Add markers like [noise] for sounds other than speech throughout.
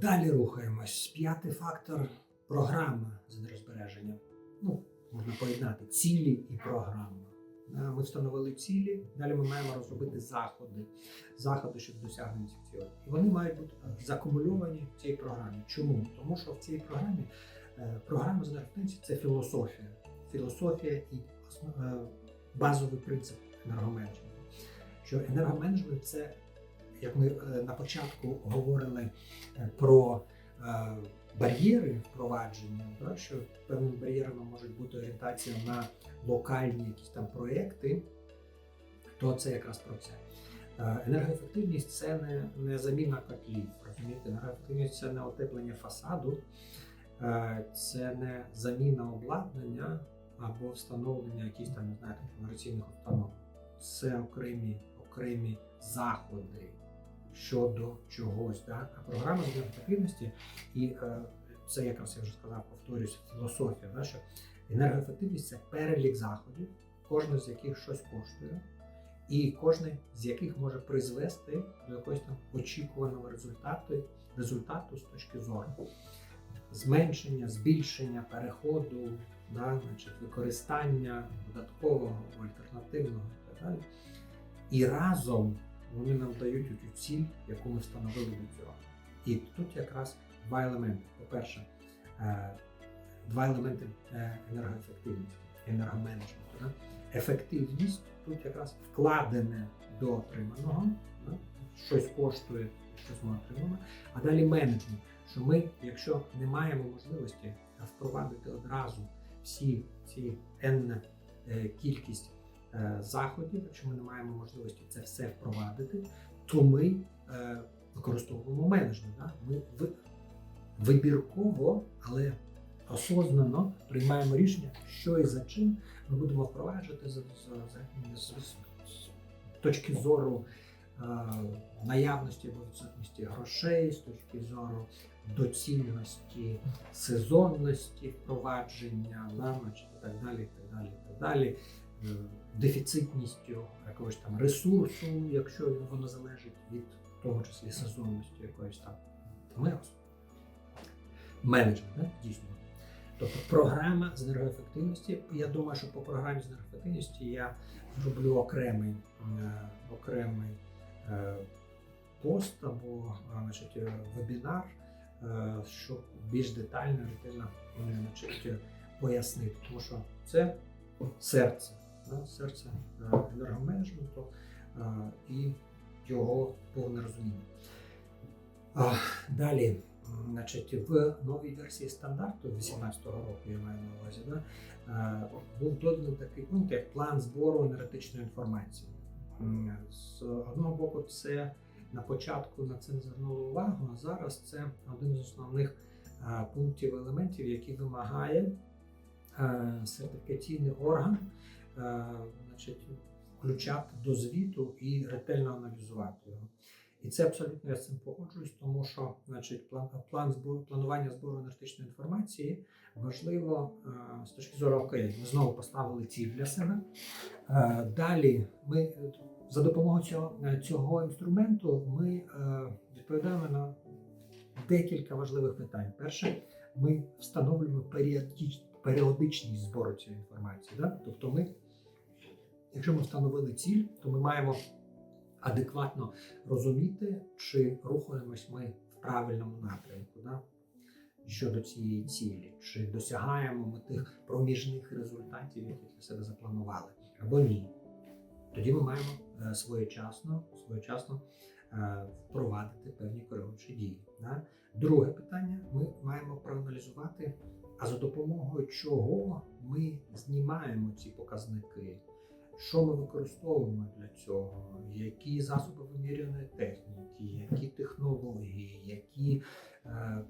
Далі рухаємось. П'ятий фактор програма з енергозбереження. Ну, можна поєднати цілі і програма. Е, Ми встановили цілі, далі ми маємо розробити заходи, заходи щодо досягнення цих цілей. І вони мають бути закумульовані в цій програмі. Чому? Тому що в цій програмі е, програма з енергоефективності – це філософія. Філософія і е, базовий принцип енергоменеджменту. Що енергоменеджмент це, як ми е, на початку говорили е, про е, бар'єри впровадження, да, що певними бар'єрами можуть бути орієнтація на локальні якісь там проекти, то це якраз про це. Енергоефективність це не, не заміна котлів. Розумієте, енергоефективність це не отеплення фасаду, це не заміна обладнання або встановлення якихось там, не знаю, комерційних установ. Це окремі, окремі заходи щодо чогось. Да? А програма енергоефективності, і е, це якраз я вже сказав, повторюсь, філософія, да? що енергоефективність це перелік заходів, кожен з яких щось коштує, і кожен з яких може призвести до якогось там очікуваного результату, результату з точки зору зменшення, збільшення, переходу, да, значить, використання додаткового альтернативного і так далі. І разом вони нам дають цю ціль, яку ми встановили до цього. І тут якраз два елементи. По-перше, е, два елементи е, енергоефективності, енергоменеджменту. Ефективність тут якраз вкладене до отриманого, щось коштує, щось ми отримаємо. А далі менеджмент, що ми, якщо не маємо можливості впровадити одразу всі ці n е, кількість заходів, якщо ми не маємо можливості це все впровадити, то ми е, використовуємо менеджмент. Ми ви- вибірково, але осознано приймаємо рішення, що і за чим ми будемо впроваджувати з, точки зору е, наявності або відсутності грошей, з точки зору доцільності, сезонності впровадження, і так далі, так далі, і так далі. Е, Дефіцитністю якогось там ресурсу, якщо воно залежить від тому числі сезонності якоїсь там. мероз. менеджмент, дійсно. Тобто програма з енергоефективності. Я думаю, що по програмі з енергоефективності я зроблю окремий, е, окремий е, пост або значить, вебінар, щоб більш детально, ретельно значить, пояснити, тому що це серце, да, серце е, енергоменеджменту е, і його повне розуміння. Далі, значить, в новій версії стандарту 2018 року, я маю на увазі, да, е, був доданий такий пункт, як план збору енергетичної інформації. З одного боку, це на початку на це не звернули увагу, а зараз це один з основних пунктів елементів, які вимагає сертифікаційний орган значить, включати до звіту і ретельно аналізувати його. І це абсолютно я з цим погоджуюсь, тому що значить, план, план збору, планування збору енергетичної інформації важливо е, з точки зору окей, ми знову поставили ціль для себе. Е, далі ми е, за допомогою цього, е, цього інструменту ми е, відповідаємо на декілька важливих питань. Перше, ми встановлюємо періодичність збору цієї інформації. Да? Тобто, ми, якщо ми встановили ціль, то ми маємо адекватно розуміти, чи рухаємось ми в правильному напрямку да? щодо цієї цілі, чи досягаємо ми тих проміжних результатів, які для себе запланували, або ні. Тоді ми маємо е, своєчасно, своєчасно е, впровадити певні коригуючі дії. Да? Друге питання: ми маємо проаналізувати, а за допомогою чого ми знімаємо ці показники. Що ми використовуємо для цього? Які засоби вимірюваної техніки, які технології, які е,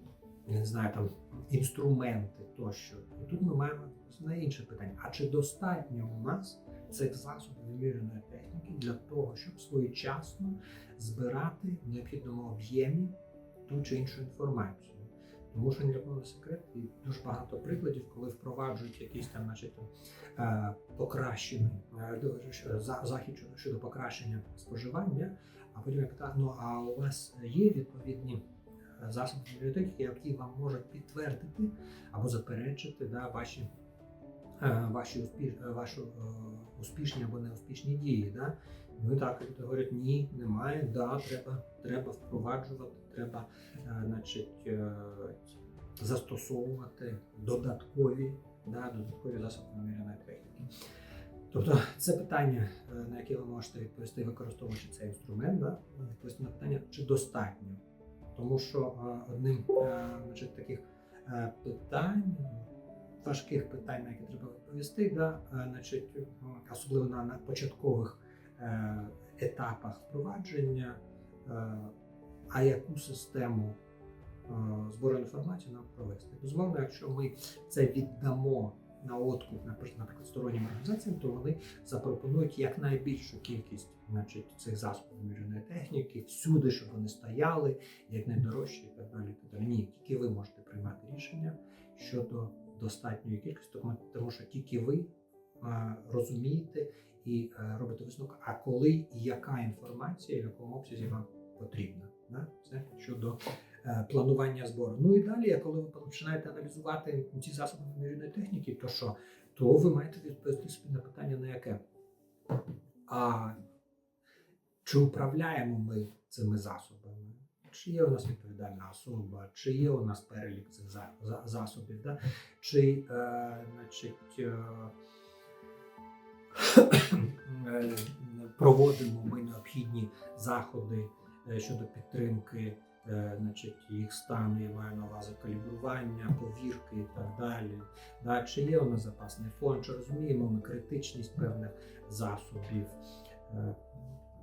не знаю, там інструменти тощо. І тут ми маємо на інше питання: а чи достатньо у нас цих засобів вимірюваної техніки для того, щоб своєчасно збирати в необхідному об'ємі ту чи іншу інформацію? Тому що ні для кого не секрет, і дуже багато прикладів, коли впроваджують якийсь там, значить, там, е, покращений е, захід щодо- покращення споживання, а потім як так, ну а у вас є відповідні засоби бібліотеки, які вам можуть підтвердити або заперечити да, ваші, е, ваші успіш, е, е, успішні або неуспішні дії. Да? Ну і так люди говорять, ні, немає, да, треба, треба впроваджувати, треба е, значить, е, застосовувати додаткові, да, додаткові засоби виміряної техніки. Тобто це питання, е, на яке ви можете відповісти, використовуючи цей інструмент, да, відповісти на питання, чи достатньо. Тому що одним значить, таких питань, важких питань, на які треба відповісти, да, значить, особливо на, на початкових етапах впровадження, е, а яку систему е, збору інформації нам провести. Безумовно, якщо ми це віддамо на откуп, наприклад, стороннім організаціям, то вони запропонують якнайбільшу кількість значить, цих засобів вимірюваної техніки, всюди, щоб вони стояли, як найдорожчі і так далі. Ні, тільки ви можете приймати рішення щодо достатньої кількості, тому що тільки ви розумієте і а, робите висновок, а коли і яка інформація, в якому обсязі вам потрібна. Це щодо е, планування збору. Ну і далі, коли ви починаєте аналізувати ці засоби вимірюваної техніки, то що? То ви маєте відповісти собі на питання, на яке? А чи управляємо ми цими засобами? Чи є у нас відповідальна особа, чи є у нас перелік цих за- за- засобів, да? чи е, значить, е, е, [coughs] проводимо ми необхідні заходи е, щодо підтримки е, значить, їх стану, я маю на увазі калібрування, повірки і так далі. Да? Чи є у нас запасний фонд, чи розуміємо ми критичність певних засобів. е,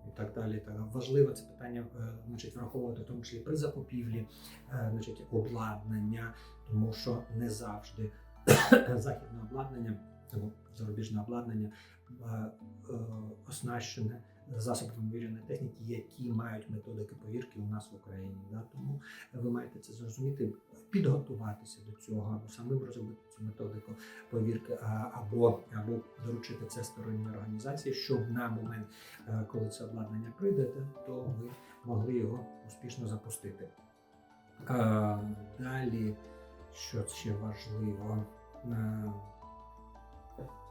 І так далі. Так. Важливо це питання е, значить, враховувати в тому числі при закупівлі е, значить, обладнання, тому що не завжди [coughs] західне обладнання або зарубіжне обладнання е, е, оснащене засобами вимірюваної техніки, які мають методики повірки у нас в Україні. Тому ви маєте це зрозуміти, підготуватися до цього, або самим розробити цю методику повірки, або, або доручити це сторонній організації, щоб на момент, е, коли це обладнання прийде, то ви могли його успішно запустити. Далі, що ще важливо,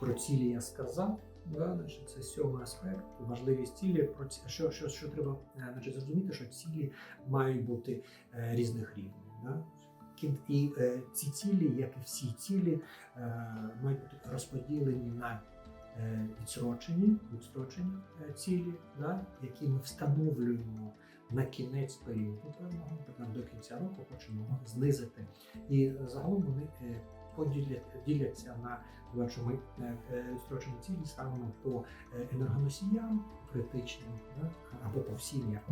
про цілі я сказав. Да, значить, це сьомий аспект, важливість цілі. Про ці- що, що, що треба е, значить, зрозуміти, що цілі мають бути е, різних рівнів. Да? І е, ці цілі, як і всі цілі, е, мають бути розподілені на е, відсрочені, відсрочені е, цілі, да? які ми встановлюємо на кінець періоду певного, до кінця року хочемо знизити. І загалом вони е, поділять діляться на що ми е, е, відстрочені цілі ставимо по е, енергоносіям критичним або по всім, як.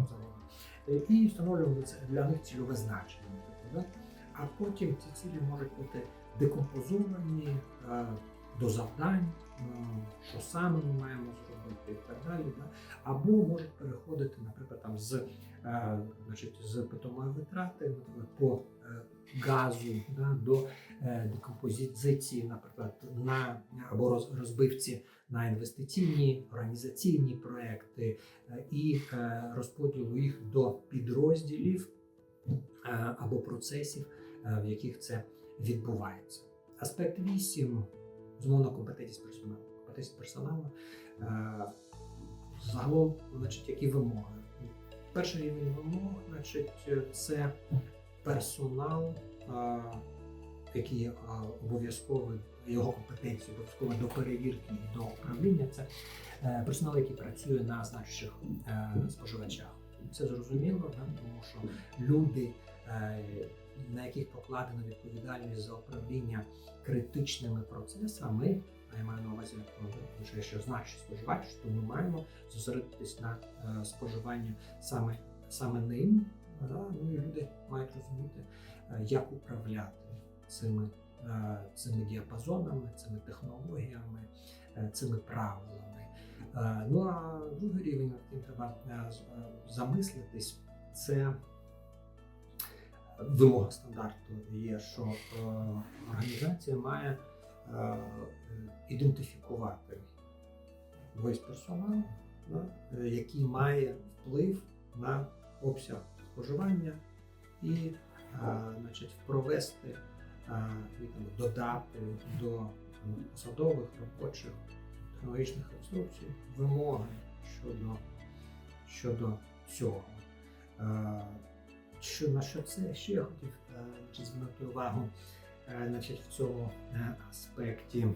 Е, і встановлюємо для них цільове значення. А потім ці цілі можуть бути декомпозовані до завдань, що саме ми маємо зробити і так далі. Або можуть переходити, наприклад, там з, значить, з питомої витрати по газу да, до е, декомпозиції, наприклад, на або роз- розбивці на інвестиційні організаційні проекти е, і е, розподілу їх до підрозділів або процесів, в яких це відбувається. Аспект 8 змовна компетентність персоналу. Компетентність персоналу загалом, значить, які вимоги. Перший рівень вимог, значить, це персонал, який є обов'язковий, його компетенції обов'язково до перевірки і до управління. Це е, персонал, який працює на значущих е, споживачах. Це зрозуміло, да? тому що люди, е, на яких покладена відповідальність за управління критичними процесами, а я маю на увазі, ну, що якщо значить споживач, то ми маємо зосередитись на споживанні саме, саме ним. Да? Ну і люди мають розуміти, е, як управляти цими, е, цими діапазонами, цими технологіями, е, цими правилами. Ну а другий рівень, яким треба замислитись, це вимога стандарту є, що організація має ідентифікувати весь персонал, який має вплив на обсяг споживання і а, значить, провести, а, і, там, додати до м, посадових робочих технологічних інструкцій вимоги щодо, щодо цього. Е, Що, на що це ще я хотів е, звернути увагу е, значить, в цьому е, аспекті.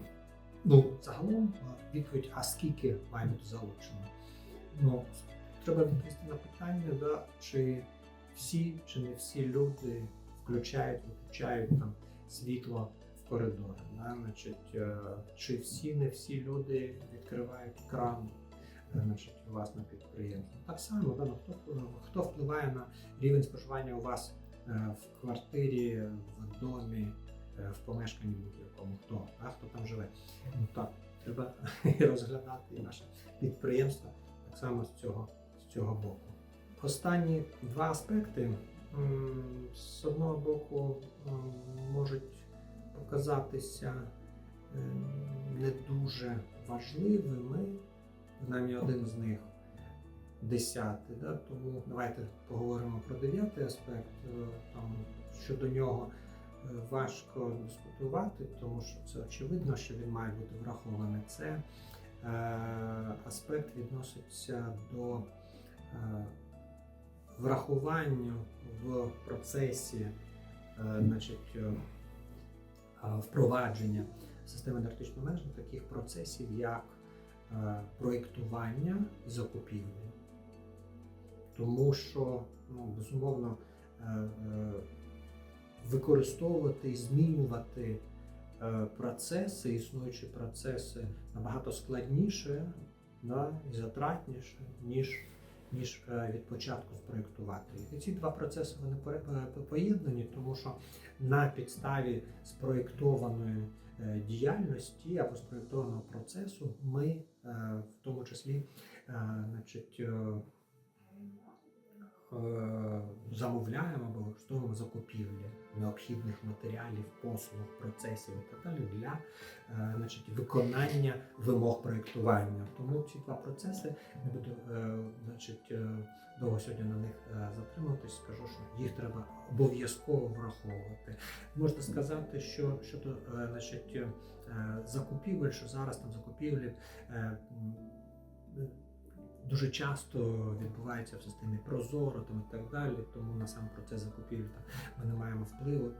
Ну, загалом е, відповідь, а скільки має бути залучено? Ну, треба відповісти на питання, да, чи всі чи не всі люди включають, виключають там світло в коридорі. Да? Значить, е, чи всі не всі люди відкривають кран е, значить, у вас на підприємстві. Так само, да, ну, хто, хто впливає на рівень споживання у вас е, в квартирі, в домі, в помешканні будь-якому, хто, а, хто там живе. Ну так, треба [laughs] розглядати і наше підприємство так само з цього, з цього боку. Останні два аспекти з одного боку можуть показатися е, не дуже важливими, принаймні один з них десятий. Да? Тому давайте поговоримо про дев'ятий аспект. Е, Там, щодо нього е, важко дискутувати, тому що це очевидно, що він має бути врахований. Це е, аспект відноситься до е, врахування в процесі е, значить, е, е, впровадження системи енергетичного менеджменту таких процесів, як проєктування і закупівлі. Тому що, ну, безумовно, використовувати і змінювати процеси, існуючі процеси набагато складніше да, і затратніше, ніж, ніж е, від початку спроєктувати. І ці два процеси вони е, поєднані, тому що на підставі спроєктованої е, діяльності або спроєктованого процесу ми в тому числі значить, замовляємо або використовуємо закупівлі необхідних матеріалів, послуг, процесів і так далі для е, значить, виконання вимог проєктування. Тому ці два процеси не буду е, значить, е, довго сьогодні на них е, затримуватись. Скажу, що їх треба обов'язково враховувати. Можна сказати, що щодо е, значить, е, закупівель, що зараз там закупівлі. Дуже часто відбувається в системі Прозоро там і так далі, тому на сам процес закупівель ми не маємо впливу.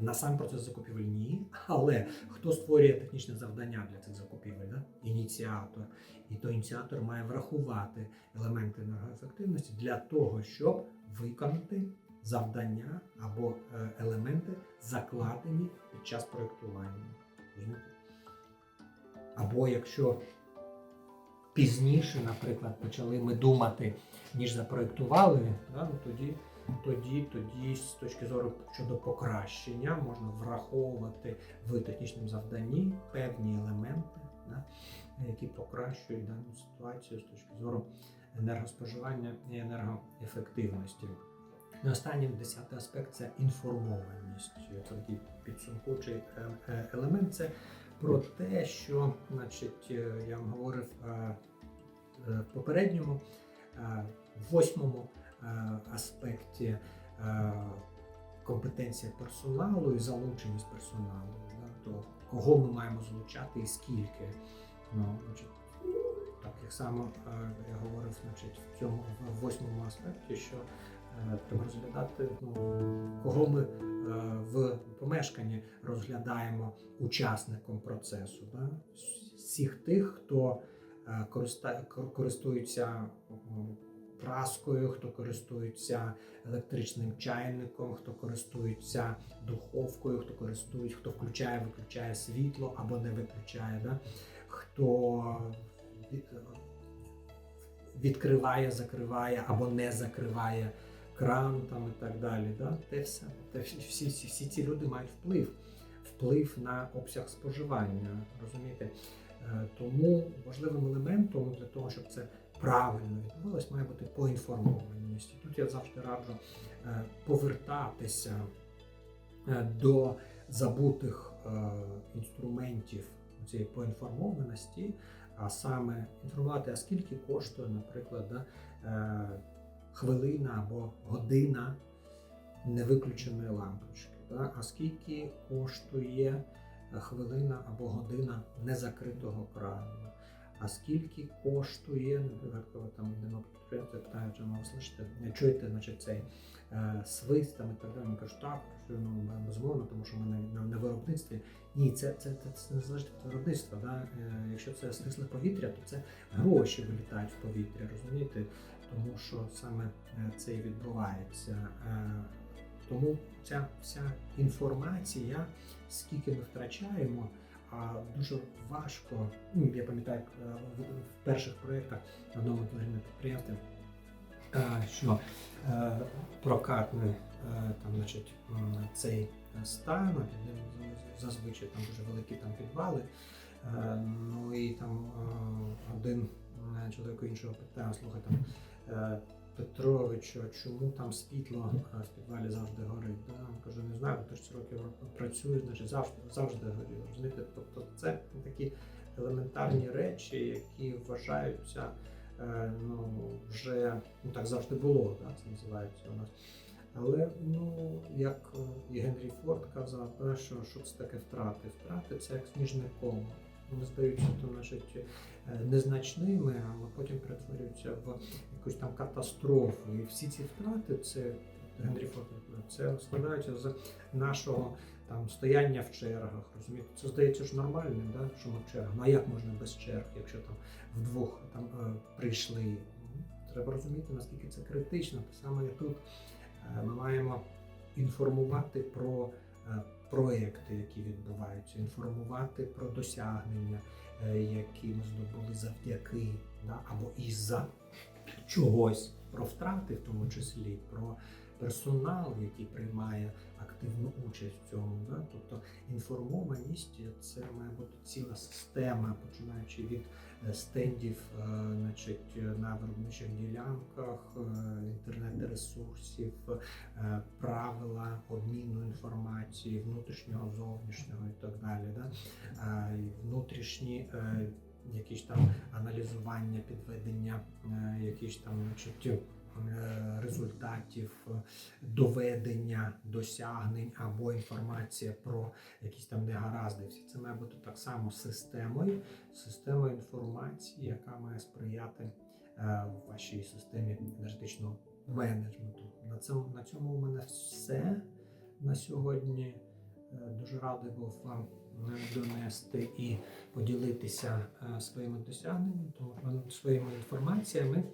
На сам процес закупівель ні, але хто створює технічне завдання для цих закупівель? Да? Ініціатор. І той ініціатор має врахувати елементи енергоефективності для того, щоб виконати завдання або е, елементи, закладені під час проєктування. Або якщо пізніше, наприклад, почали ми думати, ніж запроєктували, да, ну, тоді, тоді, тоді, з точки зору щодо покращення, можна враховувати в технічному завданні певні елементи, да, які покращують дану ситуацію з точки зору енергоспоживання і енергоефективності. І останній десятий аспект це інформованість. Це такий підсумкуючий е, е, елемент. Це про те, що, значить, е, я вам говорив е, е, в попередньому, в восьмому аспекті компетенція персоналу і залученість персоналу. То кого ми маємо залучати і скільки. Ну, значить, так як само е, я говорив, значить, в цьому восьмому аспекті, що треба розглядати, ну, кого ми е, в помешканні розглядаємо учасником процесу. Да? Всіх тих, хто е, користується праскою, хто користується електричним чайником, хто користується духовкою, хто користується, хто включає, виключає світло або не виключає, да? хто відкриває, закриває або не закриває кран там і так далі. Да? Те все, те всі, всі, всі, всі ці люди мають вплив, вплив на обсяг споживання. Розумієте? Е, Тому важливим елементом для того, щоб це правильно відбувалось, має бути поінформованість. І Тут я завжди раджу е, повертатися е, до забутих інструментів цієї поінформованості, а саме інформувати, а скільки коштує, наприклад, да, хвилина або година невиключеної лампочки. Да? А скільки коштує хвилина або година незакритого крану? А скільки коштує, наприклад, там йдемо по підприємстві, питають, що ну, ви слышите, не чуєте, значить, цей е, свист там і так далі. Він каже, так, що ну, безумовно, тому що ми на, на, на виробництві. Ні, це, це, це, це не залежить від виробництва. Да? Е, якщо це стисле повітря, то це гроші вилітають в повітря, розумієте? Тому що саме е, це і відбувається. Е, тому ця вся інформація, скільки ми втрачаємо, дуже важко. Ну, я пам'ятаю, е, в, перших проєктах торгівельному е, що е, прокатний е, там, значить, цей стан, зазвичай там дуже великі там підвали. Ну і там один чоловік іншого питає, слухай там. Е, Петровичу, чому там світло в підвалі завжди горить? Да? Він каже, не знаю, бо 30 років працюю, значить завжди, завжди горіло. Розумієте? Тобто це такі елементарні речі, які вважаються е, ну, вже ну так завжди було, да? це називається у нас. Але ну, як е, і Генрі Форд казав, що, що це таке втрати? Втрати це як сніжне коло. Вони здаються то, значить, незначними, але потім перетворюються в якусь там катастрофу. І всі ці втрати, це Генрі Форд, це складаються з нашого там стояння в чергах. Розумієте, це здається ж нормальним, да? що ми в чергах. Ну а як можна без черг, якщо там вдвох там е, прийшли? Ну, Треба розуміти, наскільки це критично. Те саме і тут Е, ми маємо інформувати про е, проекти, які відбуваються, інформувати про досягнення, які ми здобули завдяки да, або із-за чогось, про втрати, в тому числі, про персонал, який приймає активну участь в цьому. Да? Тобто інформованість це має бути ціла система, починаючи від е, стендів е, значить, на виробничих ділянках, е, інтернет-ресурсів, правила обміну інформації, внутрішнього, зовнішнього і так далі. Да? Внутрішні якісь там аналізування, підведення, е, якісь там значить, е, результатів, доведення досягнень або інформація про якісь там негаразди. Все це має бути так само системою, системою інформації, яка має сприяти е, вашій системі енергетичного менеджменту. На цьому, на цьому у мене все на сьогодні. Дуже радий був вам донести і поділитися е, своїми досягненнями, тому своїми інформаціями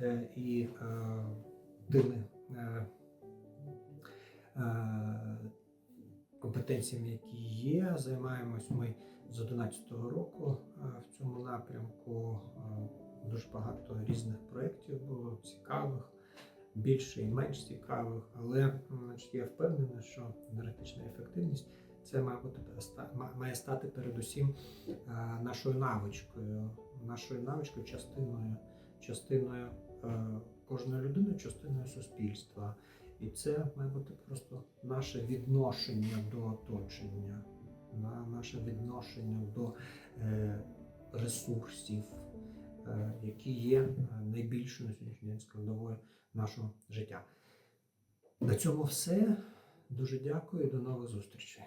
е, і е, тими е, е, компетенціями, які є. Займаємось ми з 2011 року е, в цьому напрямку. Е, Дуже багато різних проєктів було цікавих, більше і менш цікавих, але значить, я впевнений, що енергетична ефективність це має має стати передусім е, нашою навичкою, нашою навичкою, частиною, частиною е, кожної людини, частиною суспільства. І це має бути просто наше відношення до оточення, наше відношення до е, ресурсів, які є найбільшою на сьогоднішній день складовою нашого життя. На цьому все. Дуже дякую до нових зустрічей.